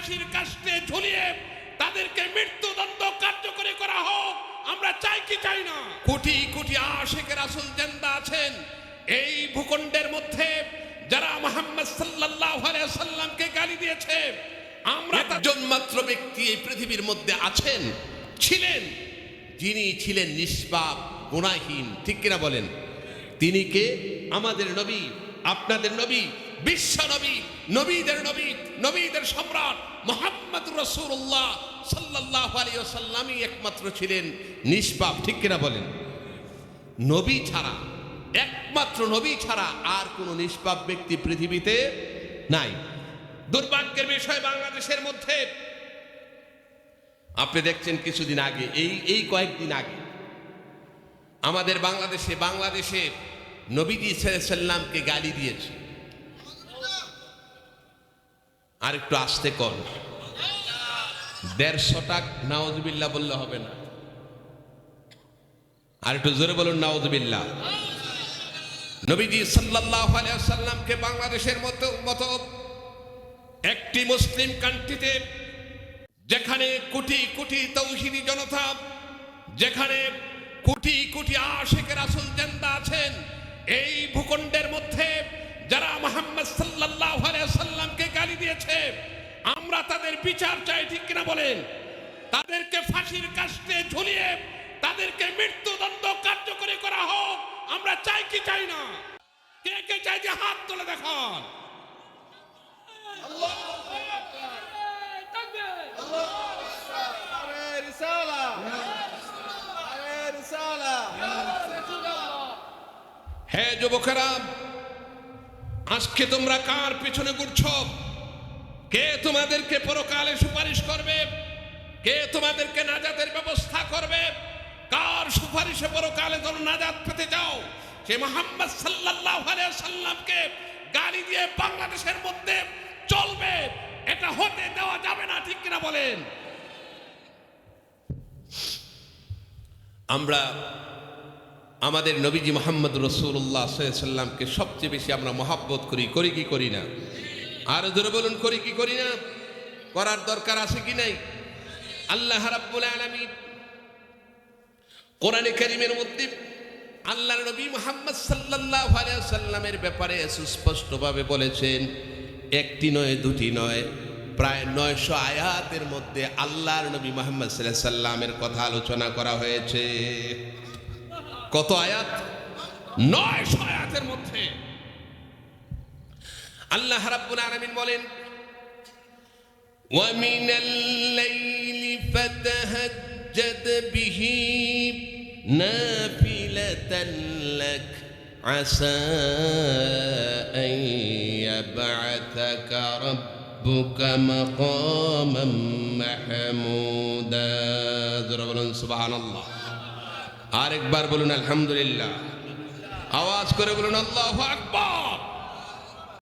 ফাঁসির কাস্টে ঝুলিয়ে তাদেরকে মৃত্যুদণ্ড কার্যকরী করা হোক আমরা চাই কি চাই না? কোটি কোটি আশেকের আসল জেন্দা আছেন। এই ভূখণ্ডের মধ্যে যারা মোহাম্মদ সাল্লাল্লাহু আলাইহি সাল্লামকে গালি দিয়েছে আমরা একজন মাত্র ব্যক্তি এই পৃথিবীর মধ্যে আছেন ছিলেন। যিনি ছিলেন নিষ্পাপ গুণাহীন ঠিক কিনা বলেন? তিনি কে? আমাদের নবী আপনাদের নবী, বিশ্ব নবী, নবীদের নবী, নবীদের সম্রাট মোহাম্মদ রসুল্লাহ সাল্লাহ আলী সাল্লামই একমাত্র ছিলেন। নিষ্পাপ, ঠিক কিনা বলেন? নবী ছাড়া, একমাত্র নবী ছাড়া আর কোনো নিষ্পাপ ব্যক্তি পৃথিবীতে নাই। দুর্ভাগ্যের বিষয় বাংলাদেশের মধ্যে। আপনি দেখছেন কিছুদিন আগে, এই এই কয়েকদিন আগে, আমাদের বাংলাদেশে বাংলাদেশে নবীজি সাল্লামকে গালি দিয়েছে। আর একটু আসতে কর। দেড়শো টাক নাওজবিল্লা বললে হবে না। আর একটু জোরে বলুন নাওজবিল্লা নবীজি আলাইহি সাল্লামকে বাংলাদেশের মতো মতো একটি মুসলিম কান্ট্রিতে, যেখানে কোটি কোটি তৌহিদি জনতা, যেখানে কোটি কোটি আশেকের আসল জেন্দা আছেন এই ভূখণ্ডের মধ্যে যারা মোহাম্মদ সাল্লাহ সাল্লামকে গালি দিয়েছে, আমরা তাদের বিচার চাই, ঠিক কিনা বলেন? তাদেরকে ফাঁসির কাস্টে ঝুলিয়ে তাদেরকে মৃত্যুদণ্ড কার্যকরী করা হোক, আমরা চাই কি চাই না? কে কে চাই যে হাত তুলে দেখান? হে যুবকেরা আজকে তোমরা কার পিছনে ঘুরছ? কে তোমাদেরকে পরকালে সুপারিশ করবে? কে তোমাদেরকে নাজাতের ব্যবস্থা করবে? কার সুপারিশে পরকালে তোমরা নাজাত পেতে যাও সে মোহাম্মদ আলাইহি সাল্লামকে গালি দিয়ে বাংলাদেশের মধ্যে চলবে, এটা হতে দেওয়া যাবে না, ঠিক কিনা বলেন? আমরা আমাদের নবীজি মোহাম্মদ রসুল্লাহ সাল্লামকে সবচেয়ে বেশি আমরা মহাব্বত করি করি কি করি না? আর ধরে বলুন, করি কি করি না? করার দরকার আছে কি নাই? আল্লাহ রাব্বুল আলামিন কোরআনে কারীমের মধ্যে আল্লাহর নবী মুহাম্মদ আলাইহি সাল্লামের ব্যাপারে সুস্পষ্টভাবে বলেছেন, একটি নয়, দুটি নয়, প্রায় নয়শো আয়াতের মধ্যে আল্লাহর নবী মুহাম্মদ আলাইহি সাল্লামের কথা আলোচনা করা হয়েছে। কত আয়াত নয়শো আয়াতের মধ্যে আল্লাহ রাব্বুল আলামিন বলেন ومن الليل فتهجد به نافلة لك عسى أن يبعثك ربك مقاما محمودا ذرا বলুন সুবহান একবার বলুন আলহামদুলিল্লাহ। আওয়াজ করে বলুন আল্লাহ আকবার।